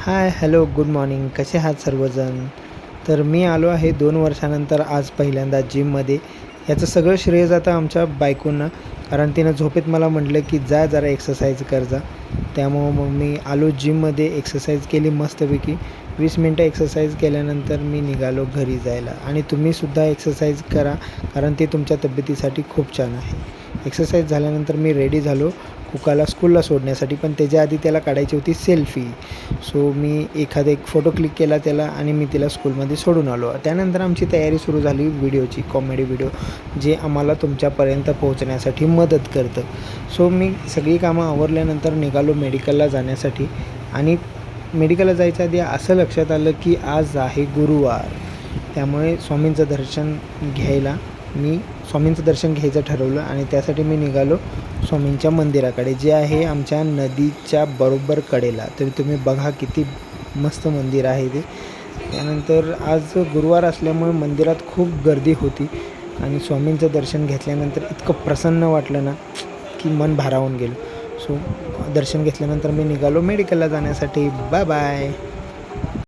Hi hello good morning. कसे आहात सर्वजण? तर मी आलो आहे दोन वर्षानंतर आज पहिल्यांदा जिममध्ये. याचं सगळं श्रेय जातं आमच्या बायकोंना कारण तिनं झोपेत मला म्हटलं की जा जरा एक्सरसाइज कर जा. त्यामुळं मग मी आलो जिममध्ये एक्सरसाइज केली मस्तपैकी. वीस मिनटं एक्सरसाइज केल्यानंतर मी निघालो घरी जायला. आणि तुम्हीसुद्धा एक्सरसाइज करा कारण ते तुमच्या तब्येतीसाठी खूप छान आहे. एक्सरसाइज झाल्यानंतर मी रेडी झालो. कुकाला स्कूलला सोडण्यासाठी पण त्याच्या आधी त्याला काढायची होती सेल्फी सो मी एखादा एक फोटो क्लिक केला त्याला आणि मी तिला स्कूलमध्ये सोडून आलो. त्यानंतर आमची तयारी सुरू झाली व्हिडिओची कॉमेडी व्हिडिओ जे आम्हाला तुमच्यापर्यंत पोहोचण्यासाठी मदत करतं. सो मी सगळी कामं आवरल्यानंतर निघालो मेडिकलला जाण्यासाठी. आणि मेडिकलला जायच्या आधी असं लक्षात आलं की आज आहे गुरुवार. त्यामुळे स्वामींचं दर्शन घ्यायला मी स्वामींचं दर्शन घ्यायचं ठरवलं आणि त्यासाठी मी निघालो. स्वामींच्या मंदिराकडे जे आहे आमच्या नदीच्या बरोबर कडेला. तर तुम्ही बघा किती मस्त मंदिर आहे ते. त्यानंतर आज गुरुवार असल्यामुळे मंदिरात खूप गर्दी होती आणि स्वामींचं दर्शन घेतल्यानंतर इतकं प्रसन्न वाटलं ना की मन भारावून गेलं. सो दर्शन घेतल्यानंतर मी निघालो मेडिकलला जाण्यासाठी. Bye bye.